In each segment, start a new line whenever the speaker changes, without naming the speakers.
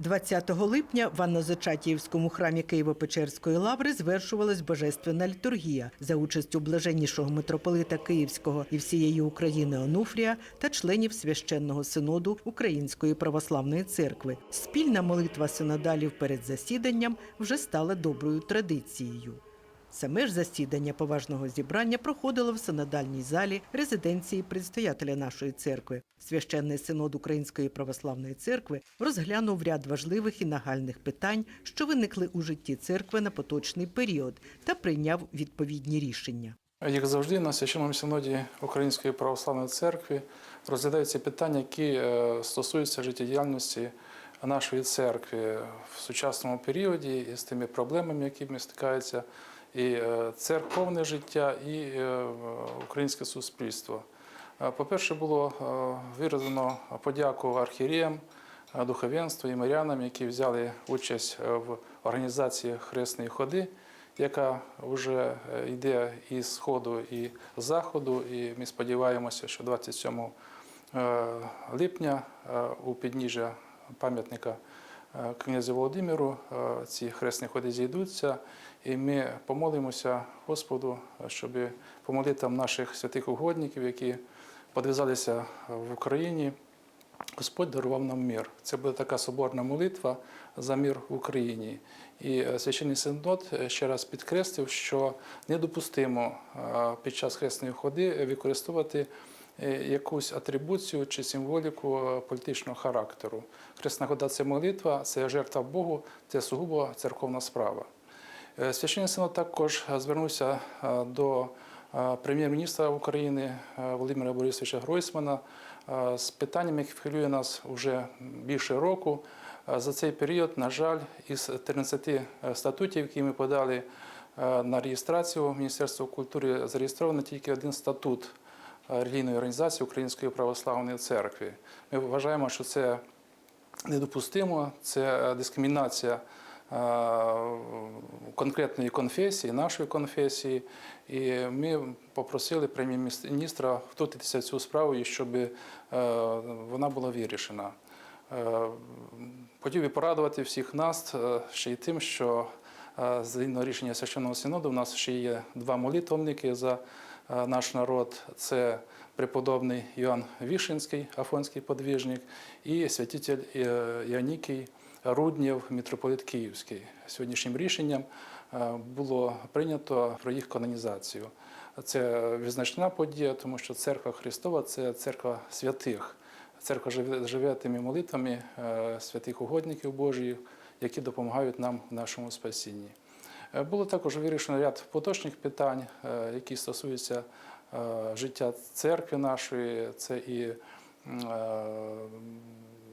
20 липня в Анно-Зачатіївському храмі Києво-Печерської лаври звершувалась божественна літургія за участю блаженнішого митрополита Київського і всієї України Онуфрія та членів священного синоду Української православної церкви. Спільна молитва синодалів перед засіданням вже стала доброю традицією. Саме ж засідання поважного зібрання проходило в синодальній залі резиденції предстоятеля нашої церкви. Священний синод Української православної церкви розглянув ряд важливих і нагальних питань, що виникли у житті церкви на поточний період, та прийняв відповідні рішення.
Як завжди, на священному синоді Української православної церкви розглядаються питання, які е, стосуються життєдіяльності нашої церкви в сучасному періоді і з тими проблемами, якими стикається і е, церковне життя, і е, українське суспільство. Е, По-перше, було е, подяку архієреям, е, духовенству і мирянам, які взяли участь в організації хресної ходи яка вже йде і з сходу, і з заходу. І ми сподіваємося, що 27 е, липня у підніжжя пам'ятника князю Володимиру е, ці хресні ходи зійдуться, і ми помолимося Господу, щоб по молитвам наших святих угодників, які подвизалися в Україні. Господь дарував нам мир. Це буде така соборна молитва за мир в Україні. І е, священний синод е, ще раз підкреслив, що недопустимо е, під час хресної ходи використовувати е, якусь атрибуцію чи символіку е, політичного характеру. Хресна хода це молитва, це жертва Богу, це сугубо церковна справа. Е, Священний синод також е, звернувся е, до е, прем'єр-міністра України е, Володимира Борисовича Гройсмана е, з питанням, яке хвилює нас вже більше року. Е, За цей період, на жаль, із 13 статутів, які ми подали е, на реєстрацію Міністерства культури, зареєстровано тільки один статут е, релігійної організації Української православної церкви. Ми вважаємо, що це недопустимо, це дискримінація е, конкретної конфесії, нашої конфесії. І ми попросили прем'єр-міністра втрутитися в цю справу, щоб е, вона була вирішена. Е, Хотів би порадувати всіх нас е, ще й тим, що е, згідно рішення священного синоду, у нас ще є два молитовники за е, наш народ. Це преподобний Іоанн Вішинський, афонський подвижник, і святитель е, Іонікій Руднєв, митрополит Київський. Сьогоднішнім рішенням е, було прийнято про їх канонізацію. Це визначна подія, тому що церква Христова це церква святих. Церква живе тими молитвами е, святих угодників Божих, які допомагають нам в нашому спасінні. Е, Було також вирішено ряд поточних питань, е, які стосуються е, життя церкви нашої, це і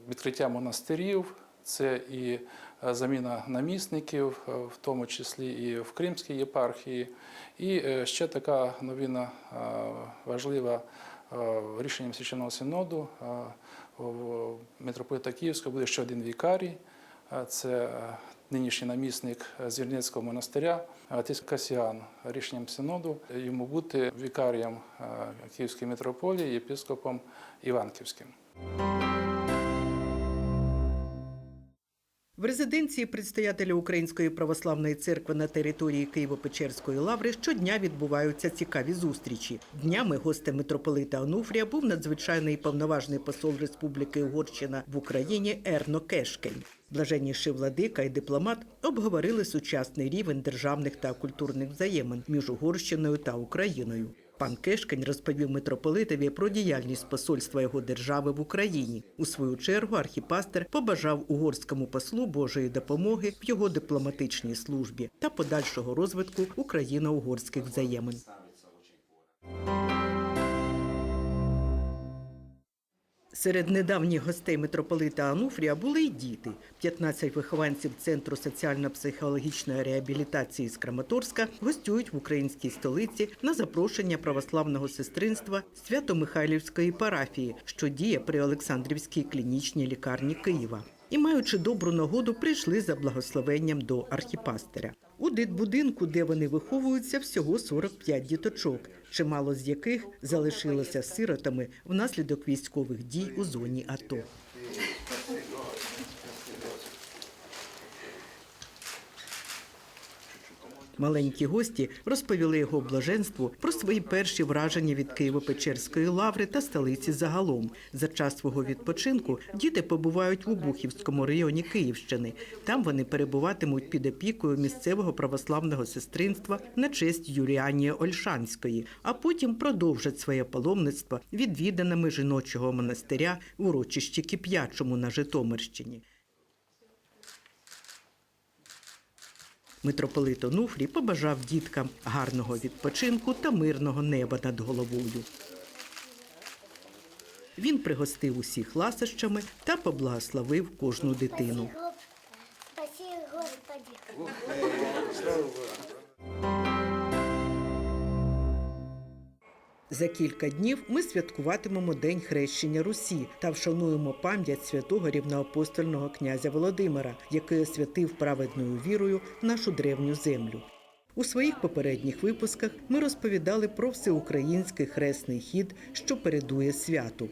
відкриття монастирів, це і заміна намісників, в тому числі і в Кримській єпархії. І ще така новина важлива рішенням священного синоду митрополита Київського буде ще один вікарій. Це нинішній намісник Звірнецького монастиря Отець Касіан. Рішенням синоду йому бути вікарієм е, Київської митрополії, єпископом Іванківським.
В резиденції предстоятеля Української православної церкви на території Києво-Печерської лаври щодня відбуваються цікаві зустрічі. Днями гостем митрополита Онуфрія був надзвичайний повноважний посол Республіки Угорщина в Україні Ерно Кешкень. Блаженніший владика і дипломат обговорили сучасний рівень державних та культурних взаємин між Угорщиною та Україною. Пан Кешкень розповів митрополитові про діяльність посольства його держави в Україні. У свою чергу архіпастер побажав угорському послу Божої допомоги в його дипломатичній службі та подальшого розвитку україно-угорських взаємин. Серед недавніх гостей митрополита Ануфрія були й діти. 15 вихованців Центру соціально-психологічної реабілітації з Краматорська гостюють в українській столиці на запрошення православного сестринства Свято-Михайлівської парафії, що діє при Олександрівській клінічній лікарні Києва. І, маючи добру нагоду, прийшли за благословенням до архіпастера. У дитбудинку, де вони виховуються, всього 45 діточок, чимало з яких залишилося сиротами внаслідок військових дій у зоні АТО. Маленькі гості розповіли його блаженству про свої перші враження від Києво-Печерської лаври та столиці загалом. За час свого відпочинку діти побувають в Обухівському районі Київщини. Там вони перебуватимуть під опікою місцевого православного сестринства на честь Юліанії Ольшанської, а потім продовжать своє паломництво відвіданими жіночого монастиря в урочищі Кип'ячому на Житомирщині. Митрополит Онуфрій побажав діткам гарного відпочинку та мирного неба над головою. Він пригостив усіх ласощами та поблагословив кожну дитину.
Спасибо, Господи.
За кілька днів ми святкуватимемо День хрещення Русі та вшануємо пам'ять святого рівноапостольного князя Володимира, який освятив праведною вірою нашу древню землю. У своїх попередніх випусках ми розповідали про всеукраїнський хресний хід, що передує святу.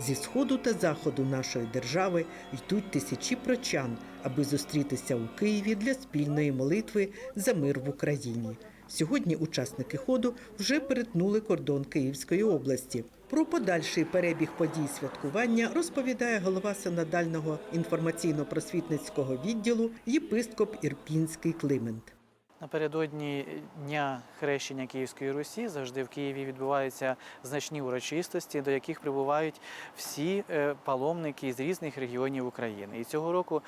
Зі сходу та заходу нашої держави йдуть тисячі прочан, аби зустрітися у Києві для спільної молитви за мир в Україні. Сьогодні учасники ходу вже перетнули кордон Київської області. Про подальший перебіг подій святкування розповідає голова синодального інформаційно-просвітницького відділу єпископ Ірпінський Климент.
Напередодні Дня хрещення Київської Русі завжди в Києві відбуваються значні урочистості, до яких прибувають всі е, паломники з різних регіонів України. І цього року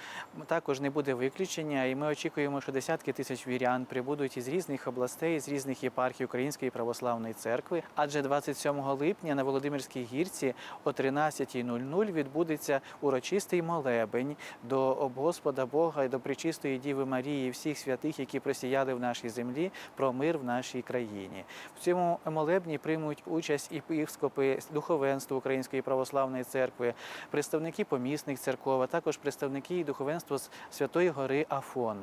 також не буде виключення, і ми очікуємо, що десятки тисяч вірян прибудуть із різних областей, з різних єпархій Української православної церкви. Адже 27 липня на Володимирській гірці о 13.00 відбудеться урочистий молебень до обгоспода Бога і до Пречистої Діви Марії, всіх святих, які просіяли в нашій землі про мир в нашій країні. В цьому молебні приймуть участь і єпископи духовенства Української православної церкви, представники помісних церков, а також представники духовенства з Святої Гори Афон.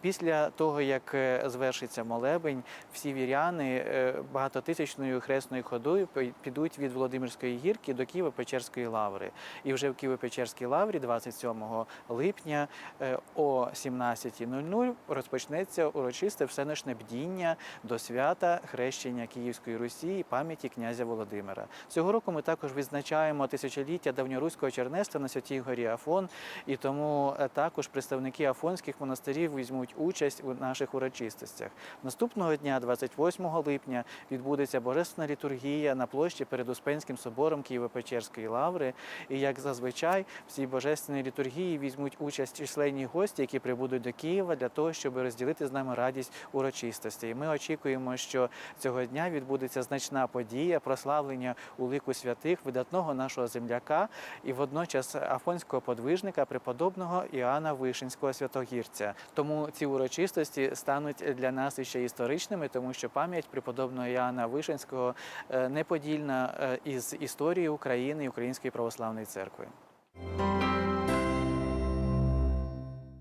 Після того, як е, звершиться молебень, всі віряни е, багатотисячною хресною ходою підуть від Володимирської гірки до Києво-Печерської лаври. І вже в Києво-Печерській лаврі 27 липня е, о 17.00 розпочнеться урочисте всеночне бдіння до свята хрещення Київської Русі і пам'яті князя Володимира. Цього року ми також відзначаємо тисячоліття давньоруського чернецтва на Святій горі Афон, і тому е, також представники афонських монастирів візьмуть участь у наших урочистостях. Наступного дня, 28 липня, відбудеться божественна літургія на площі перед Успенським собором Києво-Печерської лаври. І як зазвичай, в цій божественній літургії візьмуть участь численні гості, які прибудуть до Києва для того, щоб розділити з нами радість урочистості. І ми очікуємо, що цього дня відбудеться значна подія прославлення у лику святих видатного нашого земляка і водночас афонського подвижника преподобного Іоанна Вишинського святогірця. Тому ці урочистості стануть для нас іще історичними, тому що пам'ять преподобного Іоанна Вишинського е, неподільна е, із історією України і Української православної церкви.